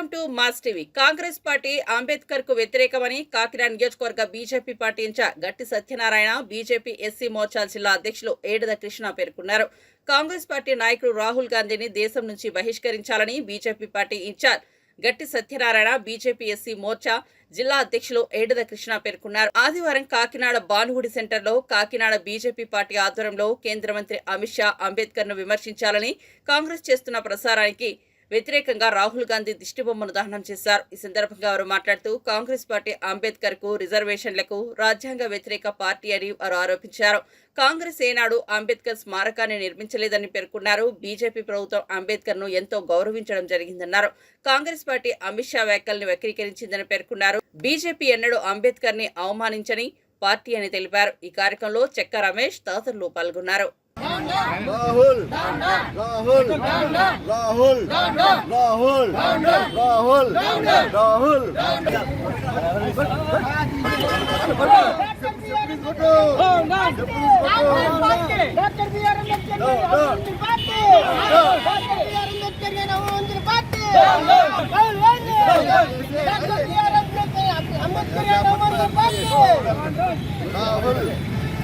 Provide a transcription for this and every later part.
Welcome to mass TV. Congress party అంబేద్కర్కు వ్యతిరేకమని కాకినాడ నియోజకవర్గ BJP party incharge గట్టి సత్యనారాయణ బీజేపీ ఎస్సీ మోర్చా జిల్లా అధ్యక్షులు ఏడద కృష్ణ పేర్కొన్నారు. కాంగ్రెస్ పార్టీ నాయకుడు రాహుల్ గాంధీని దేశం నుంచి బహిష్కరించాలని బీజేపీ పార్టీ ఇన్ఛార్జ్ గట్టి సత్యనారాయణ బీజేపీ ఎస్సీ మోర్చా జిల్లా అధ్యక్షులు ఏడద కృష్ణ పేర్కొన్నారు. ఆదివారం కాకినాడ బానుగుడి సెంటర్లో కాకినాడ బీజేపీ పార్టీ ఆధ్వర్యంలో కేంద్ర మంత్రి అమిత్ షా అంబేద్కర్ను విమర్శించాలని కాంగ్రెస్ చేస్తున్న ప్రసారానికి వ్యతిరేకంగా రాహుల్ గాంధీ దిష్టిబొమ్మను దహనం చేశారు. ఈ సందర్భంగా వారు మాట్లాడుతూ కాంగ్రెస్ పార్టీ అంబేద్కర్కు రిజర్వేషన్లకు రాజ్యాంగ వ్యతిరేక పార్టీ అని వారు ఆరోపించారు. కాంగ్రెస్ ఏనాడు అంబేద్కర్ స్మారకాన్ని నిర్మించలేదని పేర్కొన్నారు. బీజేపీ ప్రభుత్వం అంబేద్కర్ను ఎంతో గౌరవించడం జరిగిందన్నారు. కాంగ్రెస్ పార్టీ అమిత్ షా వ్యాఖ్యల్ని వక్రీకరించిందని పేర్కొన్నారు. బీజేపీ ఎన్నడూ అంబేద్కర్ని అవమానించని పార్టీ అని తెలిపారు. ఈ కార్యక్రమంలో చెక్క రమేష్ తదితరులు పాల్గొన్నారు. రాహుల్ రాహుల్ రాహుల్ రాహుల్ రాహుల్ రాహుల్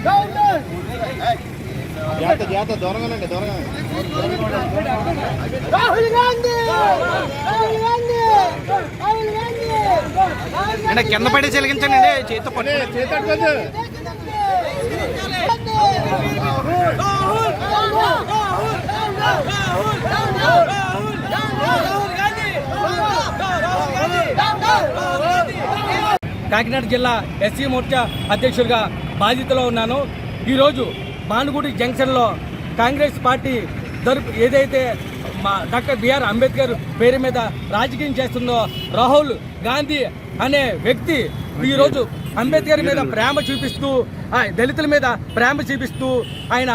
డాక్టర్ జాత జాత దొరగానండి దొరగా రాహుల్ గాంధీ! రాహుల్ గాంధీ! రాహుల్ గాంధీ! అంటే కింద పడి చెలిగించండి చేతితో పట్టు చేతట్లేదు కాకినాడ జిల్లా ఎస్సీ మోర్చా అధ్యక్షుడిగా బాధ్యతలో ఉన్నాను. ఈరోజు భానుగుడి జంక్షన్లో కాంగ్రెస్ పార్టీ తరపు ఏదైతే మా డాక్టర్ బిఆర్ అంబేద్కర్ పేరు మీద రాజకీయం చేస్తుందో రాహుల్ గాంధీ అనే వ్యక్తి ఈరోజు అంబేద్కర్ మీద ప్రేమ చూపిస్తూ ఆ దళితుల మీద ప్రేమ చూపిస్తూ ఆయన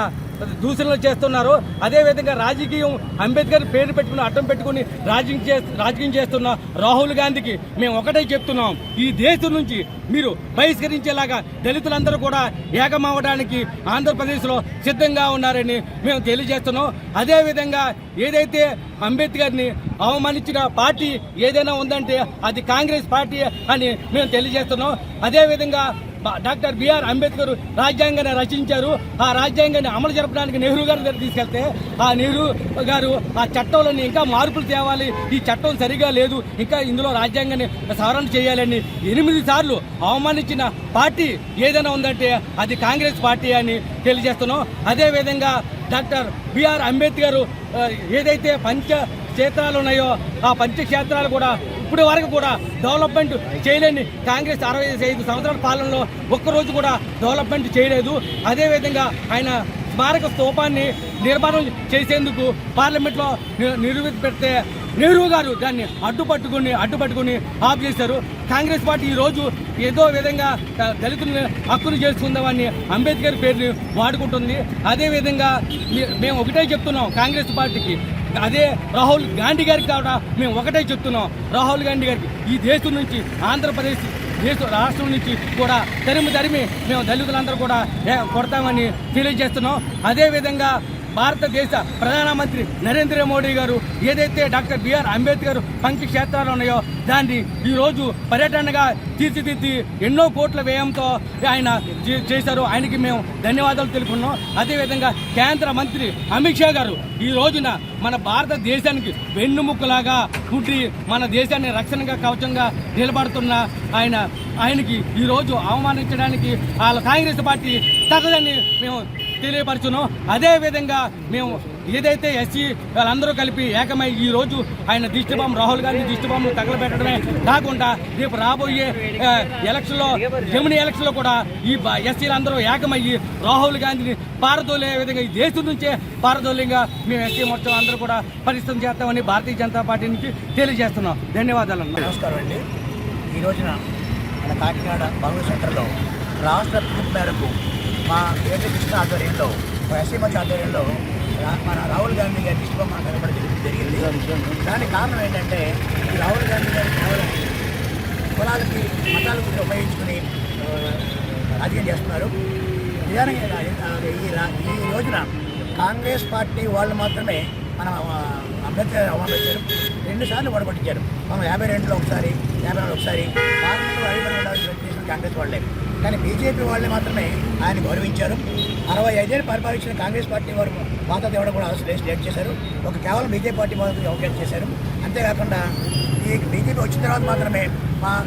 దూషణలు చేస్తున్నారు. అదేవిధంగా రాజకీయం అంబేద్కర్ పేరు పెట్టుకుని అడ్డం పెట్టుకుని రాజకీయం చే రాజకీయం చేస్తున్న రాహుల్ గాంధీకి మేము ఒకటే చెప్తున్నాం. ఈ దేశం నుంచి మీరు బహిష్కరించేలాగా దళితులందరూ కూడా ఏకమవడానికి ఆంధ్రప్రదేశ్లో సిద్ధంగా ఉన్నారని మేము తెలియజేస్తున్నాం. అదేవిధంగా ఏదైతే అంబేద్కర్ని అవమానించిన పార్టీ ఏదైనా ఉందంటే అది కాంగ్రెస్ పార్టీ అని మేము తెలియజేస్తున్నాం. అదేవిధంగా డాక్టర్ బిఆర్ అంబేద్కర్ రాజ్యాంగాన్ని రచించారు. ఆ రాజ్యాంగాన్ని అమలు జరపడానికి నెహ్రూ గారి దగ్గర తీసుకెళ్తే ఆ నెహ్రూ గారు ఆ చట్టంలోని ఇంకా మార్పులు తేవాలి. ఈ చట్టం సరిగా లేదు. ఇంకా ఇందులో రాజ్యాంగాన్ని సవరణ చేయాలని ఎనిమిది సార్లు అవమానించిన పార్టీ ఏదైనా ఉందంటే అది కాంగ్రెస్ పార్టీ అని తెలియజేస్తున్నాం. అదేవిధంగా డాక్టర్ బిఆర్ అంబేద్కర్ ఏదైతే పంచ క్షేత్రాలు ఉన్నాయో ఆ పంచక్షేత్రాలు కూడా ఇప్పటి వరకు కూడా డెవలప్మెంట్ చేయలేని కాంగ్రెస్ అరవై ఐదు సంవత్సరాల పాలనలో ఒక్కరోజు కూడా డెవలప్మెంట్ చేయలేదు. అదేవిధంగా ఆయన స్మారక స్తూపాన్ని నిర్మాణం చేసేందుకు పార్లమెంట్లో నిరూపి పెడితే నెహ్రూ గారు దాన్ని అడ్డుపట్టుకుని అడ్డుపట్టుకుని ఆఫ్ చేశారు. కాంగ్రెస్ పార్టీ ఈ రోజు ఏదో విధంగా దళితులను హక్కును చేసుకుందామని అంబేద్కర్ పేరుని వాడుకుంటుంది. అదేవిధంగా మేము ఒకటే చెప్తున్నాం కాంగ్రెస్ పార్టీకి. అదే రాహుల్ గాంధీ గారికి కూడా మేము ఒకటే చెప్తున్నాం. రాహుల్ గాంధీ గారికి ఈ దేశం నుంచి ఆంధ్రప్రదేశ్ దేశ రాష్ట్రం నుంచి కూడా తరిమి తరిమి మేము దళితులందరూ కూడా కొడతామని తెలియజేస్తున్నాం. అదేవిధంగా భారతదేశ ప్రధానమంత్రి నరేంద్ర మోడీ గారు ఏదైతే డాక్టర్ బిఆర్ అంబేద్కర్ పంక్తి క్షేత్రాలు ఉన్నాయో దాన్ని ఈరోజు పర్యటనగా తీర్చిదిద్ది ఎన్నో కోట్ల వ్యయంతో ఆయన చే- చేశారు. ఆయనకి మేము ధన్యవాదాలు తెలుపుకున్నాం. అదేవిధంగా కేంద్ర మంత్రి అమిత్ షా గారు ఈ రోజున మన భారతదేశానికి వెన్నుముక్కలాగా పుట్టి మన దేశాన్ని రక్షణగా కవచంగా నిలబడుతున్న ఆయన ఆయనకి ఈరోజు అవమానించడానికి వాళ్ళ కాంగ్రెస్ పార్టీ తగదని మేము తెలియపరచును అదే విధంగా మేము ఏదైతే ఎస్సీ వాళ్ళందరూ కలిపి ఏకమై ఈ రోజు ఆయన దిష్టిబాంబు రాహుల్ గాంధీ దిష్టిబాంబు తగలబెట్టడమే కాకుండా రేపు రాబోయే ఆ, ఎలక్షన్లో జమిని ఎలక్షన్లో కూడా ఈ ఎస్సీలందరూ ఏకమయ్యి రాహుల్ గాంధీని పారదోలే విధంగా ఈ దేశం నుంచే పారదోలింగా మేము ఎస్సీ మొత్తం అందరూ కూడా పరిశ్రమ చేస్తామని భారతీయ జనతా పార్టీ నుంచి తెలియజేస్తున్నాం. ధన్యవాదాలు నమస్కారం అండి. ఈ రోజున మన కాకినాడ బాంగ్లూరు సెంటర్లో రాష్ట్ర పిలుపు మేరకు మా ఏపీ కృష్ణ ఆధ్వర్యంలో మా ఎస్సీ ఆధ్వర్యంలో మన రాహుల్ గాంధీ గారి దిష్టిబొమ్మ కనబడి జరిగింది. దానికి కారణం ఏంటంటే ఈ రాహుల్ గాంధీ గారు కేవలం కులాలకి మతాలకు ఉపయోగించుకుని రాజకీయం చేస్తున్నారు. నిజానికి ఈ ఈ రోజున కాంగ్రెస్ పార్టీ వాళ్ళు మాత్రమే మన అభ్యర్థి అంబేద్కర్ అవమానించారు రెండుసార్లు మనం యాభై రెండులో ఒకసారి యాభై ఒకసారి పార్లమెంట్లో ఐదు కాంగ్రెస్ వాళ్ళే. కానీ బీజేపీ వాళ్ళే మాత్రమే ఆయన గౌరవించారు. అరవై ఐదేళ్ళు పరిపాలించిన కాంగ్రెస్ పార్టీ వారు మాతో ఇవ్వడం కూడా అవసరం లేట్ చేశారు. ఒక కేవలం బీజేపీ పార్టీ వాళ్ళకి అవకాశం చేశారు. అంతేకాకుండా ఈ బీజేపీ వచ్చిన తర్వాత మాత్రమే మా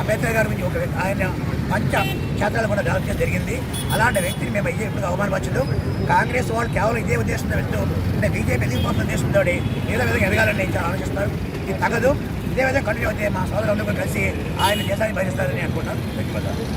అంబేద్కర్ గారి గురించి ఒక వ్యక్తి- ఆయన పంచ క్షేత్రాలు కూడా డెవలప్ జరిగింది. అలాంటి వ్యక్తిని మేము అయ్యే ఇప్పుడు అవమానపరచదు కాంగ్రెస్ వాళ్ళు కేవలం ఇదే ఉద్దేశంతో వెళ్తూ అంటే బీజేపీ ఎదిగిపోతున్న ఉద్దేశంతో ఏదో విధంగా ఎదగాలని చాలా ఆలోచిస్తారు ఇది తగదు. ఇదే విధంగా కంటిన్యూ అయితే మా సోదరులందరూ కలిసి ఆయన దేశాన్ని భరిస్తారని అనుకుంటాను ధన్యవాదాలు.